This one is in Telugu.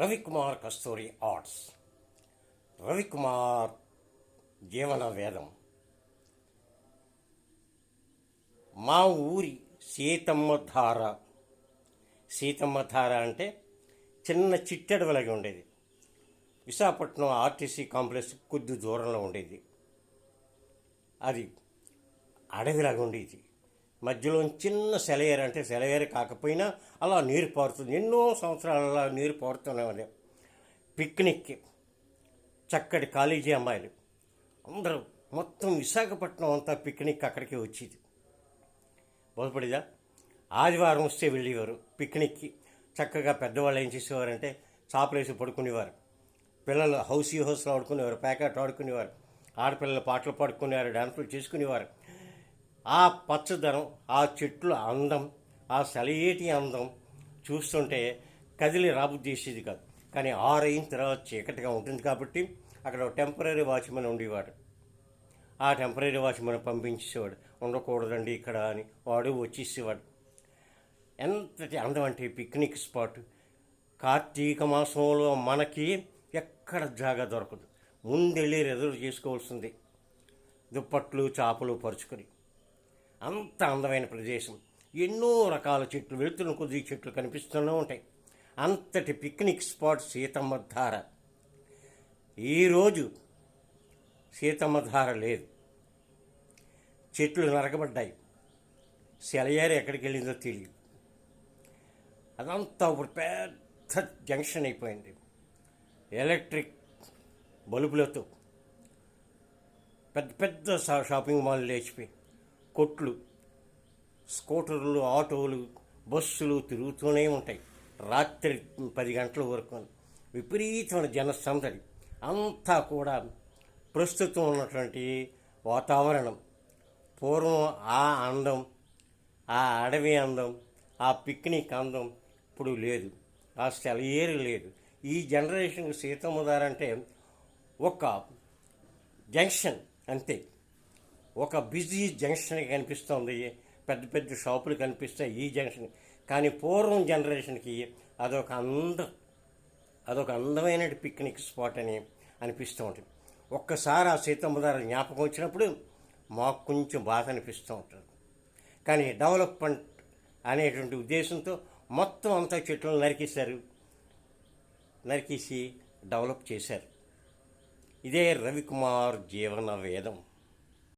రవికుమార్ కస్తూరి ఆర్ట్స్. రవికుమార్ జీవన వేదం. మా ఊరి సీతమ్మ ధార. సీతమ్మ ధార అంటే చిన్న చిట్టెడవలాగా ఉండేది. విశాఖపట్నం ఆర్టీసీ కాంప్లెక్స్ కొద్ది దూరంలో ఉండేది. అది అడవిలాగా ఉండేది. మధ్యలో చిన్న సెలయేరు అంటే సెలయేరు కాకపోయినా అలా నీరు పారుతుంది. ఎన్నో సంవత్సరాలు అలా నీరు పారుతూనే ఉంది. పిక్నిక్కి చక్కటి కాలేజీ అమ్మాయిలు. అందరూ మొత్తం విశాఖపట్నం అంతా పిక్నిక్ అక్కడికి వచ్చేది. బోధపడిదా? ఆదివారం వస్తే వెళ్ళేవారు పిక్నిక్కి చక్కగా పెద్దవాళ్ళు ఏం చేసేవారంటే చాపలేసి పడుకునేవారు. పిల్లలు హౌసీ హౌస్లో ఆడుకునేవారు ప్యాకెట్ ఆడుకునేవారు. ఆడపిల్లలు పాటలు పాడుకునేవారు డాన్సులు చేసుకునేవారు. ఆ పచ్చదనం ఆ చెట్లు అందం ఆ సెలయేటి అందం చూస్తుంటే కదిలి రాబుద్దేసేది కాదు. కానీ ఆరైన తర్వాత చీకటిగా ఉంటుంది కాబట్టి అక్కడ టెంపరీ వాచ్మెన్ ఉండేవాడు. ఆ టెంపరీ వాచ్మెన్ పంపించేవాడు ఉండకూడదండి ఇక్కడ అని వాడు వచ్చేసేవాడు. ఎంతటి అందం అంటే పిక్నిక్ స్పాట్ కార్తీక మాసంలో మనకి ఎక్కడ జాగా దొరకదు. ముందెళ్ళి రిజర్వ్ చేసుకోవాల్సింది. దుప్పట్లు చేపలు పరుచుకొని. అంత అందమైన ప్రదేశం. ఎన్నో రకాల చెట్లు వెళుతున్న కొద్ది చెట్లు కనిపిస్తూనే ఉంటాయి. అంతటి పిక్నిక్ స్పాట్ సీతమ్మ ధార. ఈరోజు సీతమ్మ ధార లేదు. చెట్లు నరకబడ్డాయి. సెలయేరు ఎక్కడికి వెళ్ళిందో తెలియదు అదంతా ఇప్పుడు పెద్ద జంక్షన్ అయిపోయింది. ఎలక్ట్రిక్ బల్బులతో. పెద్ద పెద్ద షాపింగ్ మాల్ లేచిపోయి కొట్లు స్కూటర్లు ఆటోలు బస్సులు తిరుగుతూనే ఉంటాయి. రాత్రి పది గంటల వరకు విపరీతమైన జనసందడి అంతా కూడా ప్రస్తుతం ఉన్నటువంటి వాతావరణం. పూర్వం ఆ అందం ఆ అడవి అందం ఆ పిక్నిక్ అందం ఇప్పుడు లేదు. ఆ సెలయేరు లేదు. ఈ జనరేషన్కి సీతమ్మదారంటే ఒక జంక్షన్ అంతే. ఒక బిజీ జంక్షన్ కనిపిస్తుంది. పెద్ద పెద్ద షాపులు కనిపిస్తాయి ఈ జంక్షన్. కానీ పూర్వం జనరేషన్కి అదొక అందం అదొక అందమైన పిక్నిక్ స్పాట్ అని అనిపిస్తూ ఉంటుంది ఒక్కసారి ఆ సీతమ్మదారు జ్ఞాపకం వచ్చినప్పుడు మాకు కొంచెం బాధ అనిపిస్తూ ఉంటుంది. కానీ డెవలప్మెంట్ అనేటువంటి ఉద్దేశంతో మొత్తం అంతా చెట్లను నరికేశారు. నరికేసి డెవలప్ చేశారు. ఇదే రవికుమార్ జీవన వేదం.